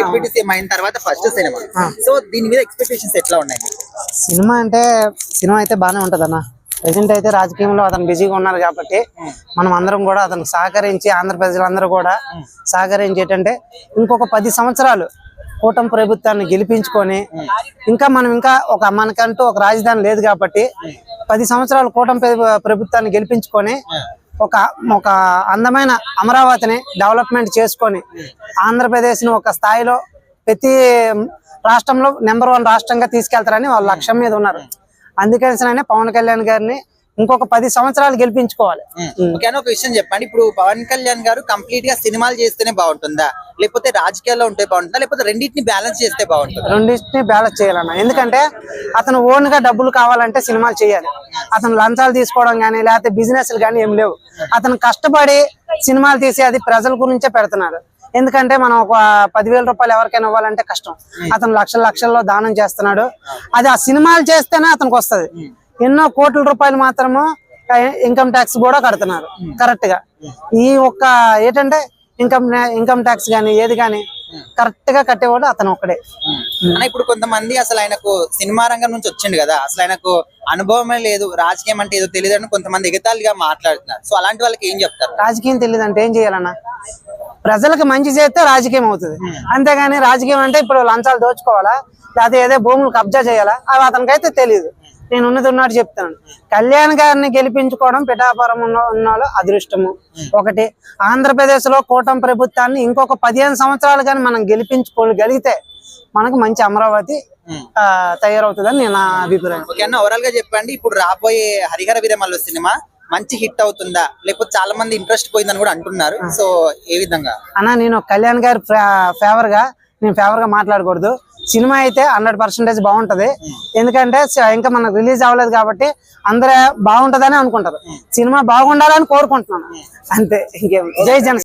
Deputy CM అయిన తర్వాత first cinema so దీని మీద ఎక్స్పెక్టేషన్స్ ఎట్లా ఉన్నాయి? సినిమా అంటే సినిమా అయితే బాగానే ఉంటది అన్న ప్రజెంట్ అయితే రాజకీయంలో అతను బిజీగా ఉన్నారు కాబట్టి మనం అందరం కూడా అతనికి సహకరించి ఆంధ్ర ప్రజలందరూ కూడా సహకరించి ఏంటంటే ఇంకొక పది సంవత్సరాలు కూటమి ప్రభుత్వాన్ని గెలిపించుకొని ఇంకా మనం ఇంకా ఒక మనకంటూ ఒక రాజధాని లేదు కాబట్టి పది సంవత్సరాలు కూటమి ప్రభు- ప్రభుత్వాన్ని గెలిపించుకొని ఒక ఒక అందమైన అమరావతిని డెవలప్మెంట్ చేసుకొని ఆంధ్రప్రదేశ్ని ఒక స్థాయిలో ప్రతి రాష్ట్రంలో నెంబర్ వన్ రాష్ట్రంగా తీసుకెళ్తారని వాళ్ళ లక్ష్యం మీద ఉన్నారు. అందుకని పవన్ కళ్యాణ్ గారిని ఇంకొక పది సంవత్సరాలు గెలిపించుకోవాలి. ఒక విషయం చెప్పండి. ఇప్పుడు పవన్ కళ్యాణ్ గారు కంప్లీట్గా సినిమాలు చేస్తేనే బాగుంటుందా? లేకపోతే రాజకీయాల్లో ఉంటే బాగుంటుందా? లేకపోతే రెండింటిని బ్యాలెన్స్ చేస్తే బాగుంటుందా? రెండింటిని బ్యాలెన్స్ చేయాలన్న. ఎందుకంటే అతను ఓన్గా డబ్బులు కావాలంటే సినిమాలు చేయాలి. అతను లంచాలు తీసుకోవడం కానీ లేకపోతే బిజినెస్లు కానీ ఏం లేవు. అతను కష్టపడి సినిమాలు తీసి అది ప్రజల గురించే పెడుతున్నారు. ఎందుకంటే మనం ఒక పదివేల రూపాయలు ఎవరికైనా ఇవ్వాలంటే కష్టం. అతను లక్షల లక్షల్లో దానం చేస్తున్నాడు. అది ఆ సినిమాలు చేస్తేనే అతనికి వస్తది. ఎన్నో కోట్ల రూపాయలు మాత్రము ఇన్కమ్ ట్యాక్స్ కూడా కడుతున్నారు. కరెక్ట్గా. ఈ ఒక్క ఏంటంటే ఇన్కమ్ ఇన్కమ్ ట్యాక్స్ కానీ ఏది కానీ కరెక్ట్గా కట్టేవాడు అతను ఒక్కడే. అన్న ఇప్పుడు కొంతమంది అసలు ఆయనకు సినిమా రంగం నుంచి వచ్చిండు కదా అసలు ఆయనకు అనుభవమే లేదు రాజకీయం అంటే ఏదో తెలియదు అని కొంతమంది ఎగతాళిగా మాట్లాడుతున్నారు. సో అలాంటి వాళ్ళకి ఏం చెప్తారు? రాజకీయం తెలియదు అంటే ఏం చేయాలన్నా? ప్రజలకు మంచి చేస్తే రాజకీయం అవుతుంది. అంతేగాని రాజకీయం అంటే ఇప్పుడు లంచాలు దోచుకోవాలా? లేకపోతే ఏదో భూములు కబ్జా చేయాలా? అవి అతనికైతే తెలియదు నేను ఉన్నది ఉన్నట్టు చెప్తాను కళ్యాణ్ గారిని గెలిపించుకోవడం పిఠాపురం ఉన్న అదృష్టము. ఒకటి ఆంధ్రప్రదేశ్లో కూటమి ప్రభుత్వాన్ని ఇంకొక పదిహేను సంవత్సరాలు కానీ మనం గెలిపించుకోగలిగితే మనకు మంచి అమరావతి ఆ, తయారవుతుందని నేను నా అభిప్రాయం. ఓకే అన్న ఓవరాల్గా చెప్పండి. ఇప్పుడు రాబోయే హరిహర వీరమల్లు సినిమా మంచి హిట్ అవుతుందా? లేకపోతే చాలా మంది ఇంట్రెస్ట్ పోయిందని కూడా అంటున్నారు. సో ఏ విధంగా? అన్న నేను కళ్యాణ్ గారి ఫేవర్గా నేను ఫేవర్గా మాట్లాడకూడదు. సినిమా అయితే హండ్రెడ్ పర్సెంటేజ్ బాగుంటది. ఎందుకంటే ఇంకా మనకు రిలీజ్ అవ్వలేదు కాబట్టి అందరూ బాగుంటదని అనుకుంటారు. సినిమా బాగుండాలని కోరుకుంటున్నాను. అంతే. ఇంకేం. జై జన